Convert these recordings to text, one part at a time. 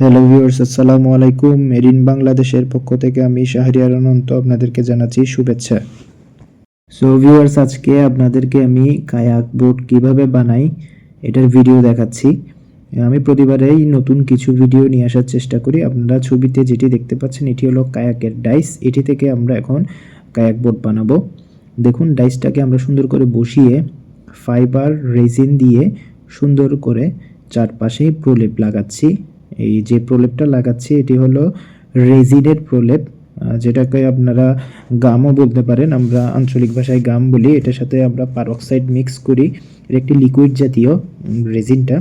Hello viewers আসসালামু আলাইকুম marine বাংলাদেশের পক্ষ থেকে আমি শাহরিয়ার অনন্ত আপনাদেরকে জানাচ্ছি শুভেচ্ছা। সো ভিউয়ার্স আজকে আপনাদেরকে আমি কায়াক বোট কীভাবে বানাই এটার ভিডিও দেখাচ্ছি। আমি প্রতিবারেই নতুন কিছু ভিডিও নিয়ে আসার চেষ্টা করি। আপনারা ছবিতে যেটি দেখতে পাচ্ছেন, এটি হলো কায়াকের ডাইস। এটি থেকে আমরা এখন কায়াক বোট বানাবো। দেখুন, ডাইসটাকে আমরা সুন্দর করে বসিয়ে ফাইবার রেজিন দিয়ে সুন্দর করে চারপাশেই প্রলেপ লাগাচ্ছি। এই যে প্রলেপটা লাগাচ্ছি, এটি হলো রেজিনের প্রলেপ। যেটাকে আপনারা গামও বলতে পারেন, আমরা আঞ্চলিক ভাষায় গাম বলি। এটার সাথে আমরা পারক্সাইড মিক্স করি। এর একটি লিকুইড জাতীয় রেজিনটা।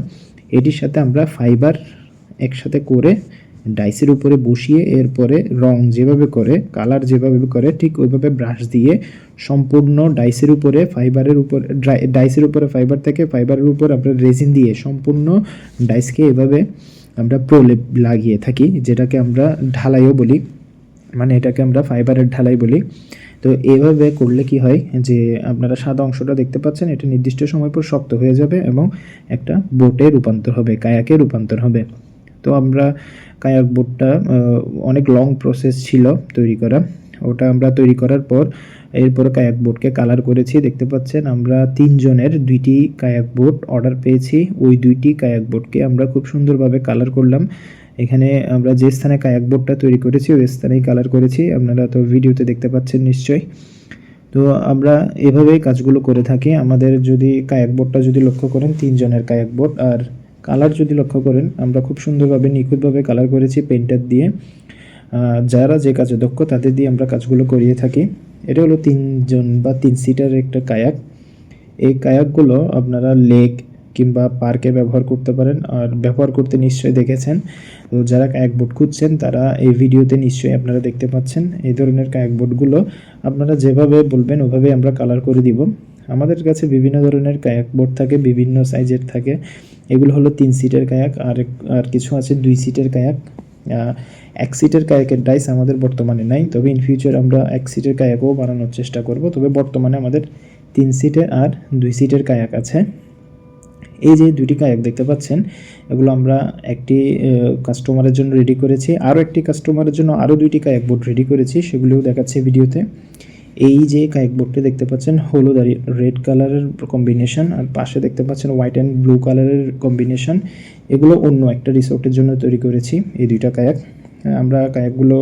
এটির সাথে আমরা ফাইবার একসাথে করে ডাইসের উপরে বসিয়ে এরপরে রং যেভাবে করে, কালার যেভাবে করে, ঠিক ওইভাবে ব্রাশ দিয়ে সম্পূর্ণ ডাইসের উপরে ফাইবারের উপর ডাইসের উপরে ফাইবার থেকে ফাইবারের উপর আমরা রেজিন দিয়ে সম্পূর্ণ ডাইসকে এভাবে আমরা প্রলেপ লাগিয়ে থাকি, যেটাকে আমরা ঢালাইও বলি। মানে এটাকে আমরা ফাইবারের ঢালাই বলি। তো এভাবে করলে কি হয় যে, আপনারা সাদা অংশটা দেখতে পাচ্ছেন, এটা নির্দিষ্ট সময় পর শক্ত হয়ে যাবে এবং একটা বোটে রূপান্তর হবে, কায়াকে রূপান্তর হবে। তো আমরা কায়াক বোটটা অনেক লং প্রসেস ছিল তৈরি করা। ওটা আমরা তৈরি করার পর এরপর কায়াক বোটকে কালার করেছি। দেখতে পাচ্ছেন, আমরা তিনজনের দুইটি কায়াক বোট অর্ডার পেয়েছি। ওই দুইটি কায়াক বোটকে আমরা খুব সুন্দরভাবে কালার করলাম। এখানে আমরা যে স্থানে কায়াক বোটটা তৈরি করেছি, ওই স্থানেই কালার করেছি। আপনারা তো ভিডিওতে দেখতে পাচ্ছেন নিশ্চয়ই। তো আমরা এভাবেই কাজগুলো করে থাকি। আমাদের যদি কায়াক বোটটা যদি লক্ষ্য করেন, তিনজনের কায়াক বোট আর কালার যদি লক্ষ্য করেন, আমরা খুব সুন্দরভাবে নিখুঁতভাবে কালার করেছি পেন্টার দিয়ে। যারা যে কাজে দক্ষ, তাদের দিয়ে আমরা কাজগুলো করিয়ে থাকি। এটা হলো তিনজন বা তিন সিটার একটা কায়াক। এই কায়াকগুলো আপনারা লেক কিংবা পার্কে ব্যবহার করতে পারেন আর ব্যবহার করতে নিশ্চয়ই দেখেছেন। তো যারা কায়াক বোট খুঁজছেন, তারা এই ভিডিওতে নিশ্চয়ই আপনারা দেখতে পাচ্ছেন। এই ধরনের কায়াক বোটগুলো আপনারা যেভাবে বলবেন ওভাবে আমরা কালার করে দিব। আমাদের কাছে বিভিন্ন ধরনের কায়াক বোট থাকে, বিভিন্ন সাইজের থাকে। এগুলো হলো তিন সিটের কায়াক, আর আর কিছু আছে দুই সিটের কায়াক। এক সিটের কায়াকের ডাইস আমাদের বর্তমানে নাই, তবে ইন ফিউচার আমরা এক সিটের কায়াকও বানানোর চেষ্টা করব, তবে বর্তমানে আমাদের তিন সিটের আর দুই সিটের কায়াক আছে। এই যে দুটি কায়াক দেখতে পাচ্ছেন, এগুলো আমরা একটি কাস্টমারের জন্য রেডি করেছি, আরও একটি কাস্টমারের জন্য আরও দুইটি কায়াক বোর্ড রেডি করেছি, সেগুলোও দেখাচ্ছে ভিডিওতে এই যে কায়াক বোর্ডটি দেখতে পাচ্ছেন, হলুদ আর রেড কালারের কম্বিনেশন আর পাশে দেখতে পাচ্ছেন হোয়াইট অ্যান্ড ব্লু কালারের কম্বিনেশন এগুলো অন্য একটা রিসোর্টের জন্য তৈরি করেছি, এই দুইটা কায়াক। আমরা কায়াকগুলো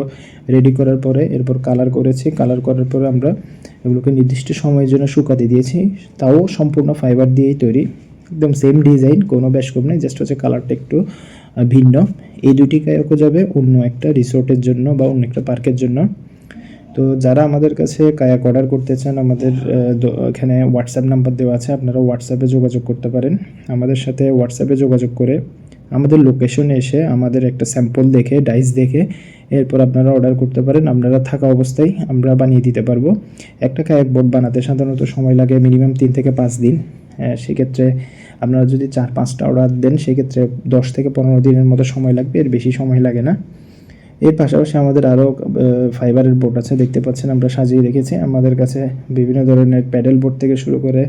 রেডি করার পরে, এরপর কালার করেছি কালার করার পরে আমরা এগুলোকে নির্দিষ্ট সময়ের জন্য শুকাতে দিয়েছি, তাও সম্পূর্ণ ফাইবার দিয়েই তৈরি, একদম সেম ডিজাইন কোনো বেশ কম নেই জাস্ট হচ্ছে কালারটা একটু ভিন্ন। এই দুটি কায়াকও যাবে অন্য একটা রিসোর্টের জন্য বা অন্য একটা পার্কের জন্য। তো যারা আমাদের কাছে কায়াক অর্ডার করতে চান, আমাদের এখানে হোয়াটসঅ্যাপ নাম্বার দেওয়া আছে, আপনারা হোয়াটসঅ্যাপে যোগাযোগ করতে পারেন। আমাদের সাথে হোয়াটসঅ্যাপে যোগাযোগ করে আমাদের লোকেশনে এসে আমাদের একটা স্যাম্পল দেখে ডাইস দেখে এরপর আপনারা অর্ডার করতে পারেন। আপনারা থাকা অবস্থায় আমরা বানিয়ে দিতে পারব। একটা কায়াক বোর্ড বানাতে সাধারণত সময় লাগে মিনিমাম তিন থেকে পাঁচ দিন। সেক্ষেত্রে আপনারা যদি চার পাঁচটা অর্ডার দেন, সেক্ষেত্রে দশ থেকে পনেরো দিনের মতো সময় লাগবে। এর বেশি সময় লাগে না। এর পাশাপাশি আমাদের আরও ফাইবারের বোট আছে, দেখতে পাচ্ছেন আমরা সাজিয়ে রেখেছি। আমাদের কাছে বিভিন্ন ধরনের প্যাডেল বোট থেকে শুরু করে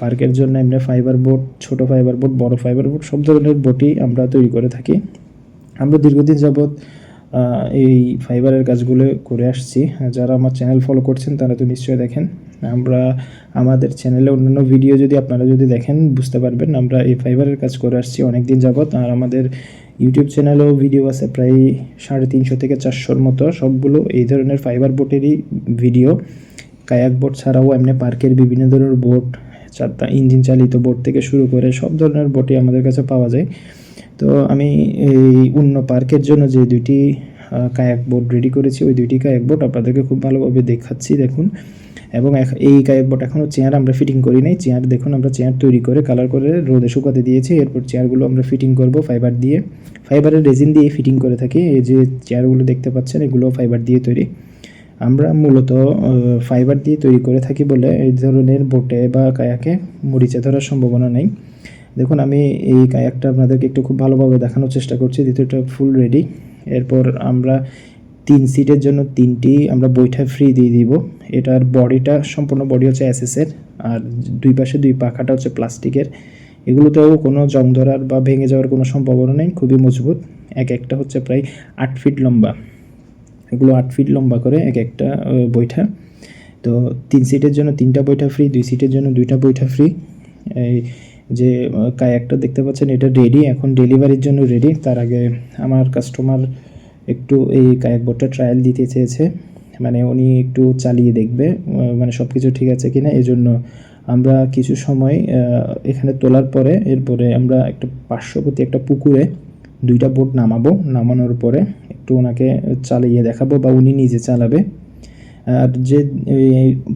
পার্কের জন্য এমনি ফাইবার বোট ছোট ফাইবার বোট বড় ফাইবার বোট সব ধরনের বোটই আমরা তৈরি করে থাকি। আমরা দীর্ঘদিন যাবৎ এই ফাইবারের কাজগুলো করে আসছি। যারা আমার চ্যানেল ফলো করছেন, তারা তো নিশ্চয়ই দেখেন। আমরা, আমাদের চ্যানেলে অন্যান্য ভিডিও যদি আপনারা যদি দেখেন, বুঝতে পারবেন আমরা এই ফাইবারের কাজ করে আসছি অনেক দিন যাবৎ। আর আমাদের ইউটিউব চ্যানেলেও ভিডিও আছে, প্রায় সাড়ে তিনশো থেকে চারশোর মতো। সবগুলো এই ধরনের ফাইবার বোটেরই ভিডিও কায়াক বোট ছাড়াও এমনি পার্কের বিভিন্ন ধরনের বোট চারটা ইঞ্জিন চালিত বোট থেকে শুরু করে সব ধরনের বোটই আমাদের কাছে পাওয়া যায়। তো আমি এই অন্য পার্কের জন্য যে দুইটি কায়াক বোট রেডি করেছি, ওই দুইটি কায়াক বোট আপনাদেরকে খুব ভালোভাবে দেখাচ্ছি, দেখুন। এবং এই কায়াক এখনও চেয়ার আমরা ফিটিং করি নাই। চেয়ার দেখুন, আমরা চেয়ার তৈরি করে কালার করে রোদে শুকাতে দিয়েছি। এরপর চেয়ারগুলো আমরা ফিটিং করব ফাইবার দিয়ে। ফাইবারের রেজিন দিয়ে ফিটিং করে থাকি। এই যে চেয়ারগুলো দেখতে পাচ্ছেন এগুলো ফাইবার দিয়ে তৈরি। আমরা মূলত ফাইবার দিয়ে তৈরি করে থাকি বলে এই ধরনের বোটে বা কায়াকে মরিচে ধরার সম্ভাবনা নেই। দেখুন, আমি এই কায়াকটা আপনাদেরকে একটু খুব ভালোভাবে দেখানোর চেষ্টা করছি দ্বিতীয়টা ফুল রেডি এরপর আমরা তিন সিটের জন্য তিনটি আমরা বৈঠা ফ্রি দিয়ে দিব। এটার বডিটা সম্পূর্ণ বডি হচ্ছে এসএসের আর দুই পাশে দুই পাখাটা হচ্ছে প্লাস্টিকের এগুলোতেও কোনো জং ধরার বা ভেঙে যাওয়ার কোনো সম্ভাবনা নেই, খুবই মজবুত। এক একটা হচ্ছে প্রায় আট ফিট লম্বা। এগুলো আট ফিট লম্বা করে এক একটা বৈঠা। তো তিন সিটের জন্য তিনটা বৈঠা ফ্রি দুই সিটের জন্য দুইটা বৈঠা ফ্রি এই যে কায়াকটা দেখতে পাচ্ছেন, এটা রেডি এখন ডেলিভারির জন্য রেডি তার আগে আমার কাস্টমার একটু এই কায়াক বোটটা ট্রায়াল দিতে চেয়েছে। মানে উনি একটু চালিয়ে দেখবে মানে সব কিছু ঠিক আছে কিনা জন্য আমরা কিছু সময় এখানে তোলার পরে, এরপরে আমরা একটা পার্শ্ববর্তী একটা পুকুরে দুইটা বোট নামাবো। নামানোর পরে একটু ওনাকে চালিয়ে দেখাবো বা উনি নিজে চালাবে। আর যে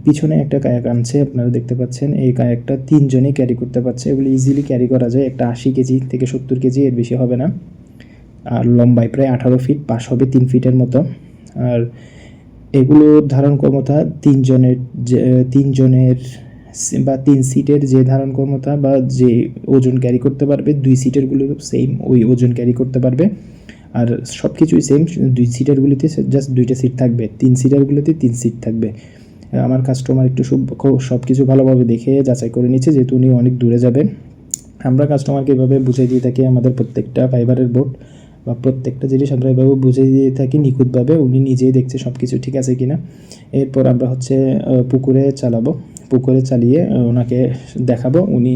পিছনে একটা কায়াক আনছে, আপনারা দেখতে পাচ্ছেন, এই কায়াকটা তিনজনই ক্যারি করতে পারছে। এগুলো ইজিলি ক্যারি করা যায়। একটা আশি কেজি থেকে সত্তর কেজি, এর বেশি হবে না। আর লম্বায় প্রায় আঠারো ফিট পাশ হবে তিন ফিটের মতো। আর এগুলো ধারণ ক্ষমতা তিনজনের তিনজনের বা তিন সিটের যে ধারণ ক্ষমতা বা যে ওজন ক্যারি করতে পারবে, দুই সিটেরগুলো সেম ওই ওজন ক্যারি করতে পারবে। আর সব কিছুই সেম দুই সিটারগুলিতে জাস্ট দুইটা সিট থাকবে। তিন সিটারগুলিতে তিন সিট থাকবে। আমার কাস্টমার একটু সব কিছু ভালোভাবে দেখে যাচাই করে নিচ্ছে, যেহেতু উনি অনেক দূরে যাবেন। আমরা কাস্টমারকে এভাবে বুঝিয়ে দিয়ে থাকি আমাদের প্রত্যেকটা ফাইবারের বোর্ড বা প্রত্যেকটা জিনিস আমরা এভাবে বুঝিয়ে দিয়ে থাকি নিখুঁতভাবে, উনি নিজেই দেখছে সব কিছু ঠিক আছে কিনা। এরপর আমরা হচ্ছে পুকুরে চালাবো। পুকুরে চালিয়ে ওনাকে দেখাবো, উনি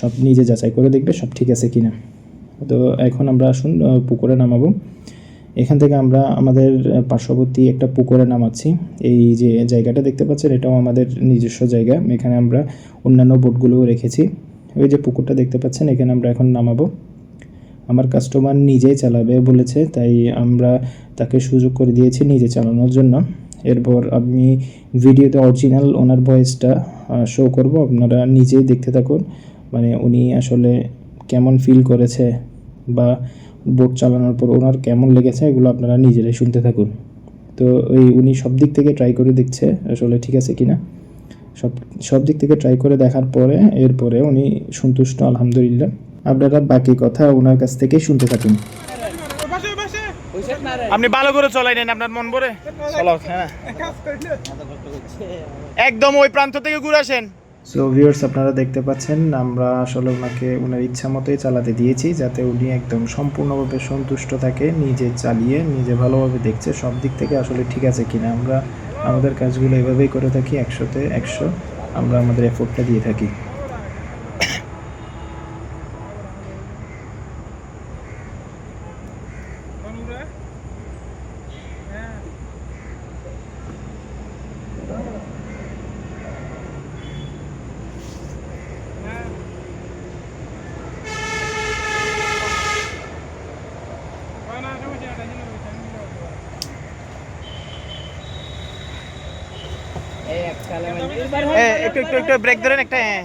সব নিজে যাচাই করে দেখবে সব ঠিক আছে কিনা। তো এখন আমরা আসুন পুকুরে নামাবো। এখান থেকে আমরা আমাদের পার্শ্ববর্তী একটা পুকুরে নামাচ্ছি। এই যে জায়গাটা দেখতে পাচ্ছেন, এটাও আমাদের নিজস্ব জায়গা। এখানে আমরা অন্যান্য বোটগুলোও রেখেছি। ওই যে পুকুরটা দেখতে পাচ্ছেন, এখানে আমরা এখন নামাবো। আমার কাস্টমার নিজেই চালাবে বলেছে, তাই আমরা তাকে সুযোগ করে দিয়েছি নিজে চালানোর জন্য। এরপর আমি ভিডিওতে অরিজিনাল ওনার ভয়েসটা শো করব, আপনারা নিজেই দেখতে থাকুন মানে উনি আসলে কেমন ফিল করেছে বা বোট চালানোর পর ওনার কেমন লেগেছে, এগুলো আপনারা নিজেরাই শুনতে থাকুন। তো ওই উনি সব দিক থেকে ট্রাই করে দেখছে, আসলে ঠিক আছে কি না সব সব দিক থেকে ট্রাই করে দেখার পরে, এরপরে উনি সন্তুষ্ট, আলহামদুলিল্লাহ। আপনারা বাকি কথা ওনার কাছ থেকে শুনতে থাকুন। আপনি ভালো করে চলাই নেন আপনার মন ভরে। চলো হ্যাঁ। একদম ওই প্রান্ত থেকে ঘুরে আসেন। সো ভিউয়ার্স আপনারা দেখতে পাচ্ছেন আমরা আসলে ওনাকে ওনার ইচ্ছা মতোই চালাতে দিয়েছি যাতে উনি একদম সম্পূর্ণভাবে সন্তুষ্ট থাকে নিজে চালিয়ে নিজে ভালোভাবে দেখছে সব দিক থেকে আসলে ঠিক আছে কিনা। আমরা আমাদের কাজগুলো এভাবেই করে থাকি একশোতে একশো আমরা আমাদের এফোর্টটা দিয়ে থাকি হ্যাঁ একটু একটু হ্যাঁ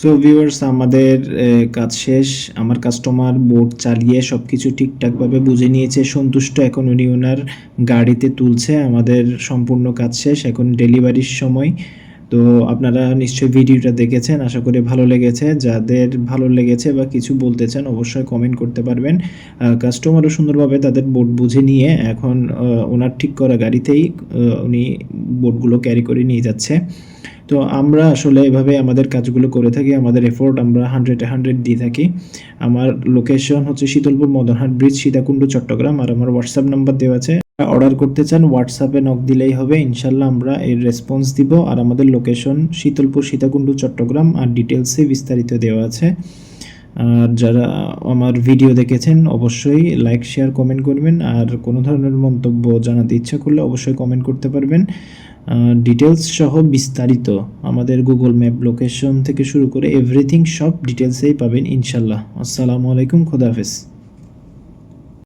সো ভিউয়ার্স আমাদের কাজ শেষ। আমার কাস্টমার বোর্ড চালিয়ে সব কিছু ঠিকঠাকভাবে বুঝে নিয়েছে। সন্তুষ্ট এখন উনি ওনার গাড়িতে তুলছে। আমাদের সম্পূর্ণ কাজ শেষ। এখন ডেলিভারির সময়। তো আপনারা নিশ্চয়ই ভিডিওটা দেখেছেন, আশা করি ভালো লেগেছে। যাদের ভালো লেগেছে বা কিছু বলতে চান, অবশ্যই কমেন্ট করতে পারবেন। কাস্টমারও সুন্দরভাবে তাদের বোর্ড বুঝে নিয়ে এখন ওনার ঠিক করা গাড়িতেই উনি বোর্ডগুলো ক্যারি করে নিয়ে যাচ্ছে। তো আমরা আসলে এভাবে আমাদের কাজগুলো করে থাকি, আমাদের এফোর্ট আমরা হান্ড্রেডে হান্ড্রেড দিয়ে থাকি। আমার লোকেশন হচ্ছে শীতলপুর মদনহাট ব্রিজ সীতাকুণ্ড, চট্টগ্রাম। আর আমার হোয়াটসঅ্যাপ নাম্বার দেওয়া আছে। অর্ডার করতে চান হোয়াটসঅ্যাপে নক দিলেই হবে। ইনশাল্লাহ আমরা এর রেসপন্স দিব। আর আমাদের লোকেশন শীতলপুর, সীতাকুণ্ড, চট্টগ্রাম আর ডিটেলসে বিস্তারিত দেওয়া আছে। আর যারা আমার ভিডিও দেখেছেন, অবশ্যই লাইক শেয়ার কমেন্ট করবেন। আর কোনো ধরনের মন্তব্য জানাতে ইচ্ছা করলে অবশ্যই কমেন্ট করতে পারবেন। ডিটেলস সহ বিস্তারিত আমাদের গুগল ম্যাপ লোকেশন থেকে শুরু করে এভরিথিং সব ডিটেলসেই পাবেন ইনশাল্লাহ আসসালামু আলাইকুম খোদাহাফেজ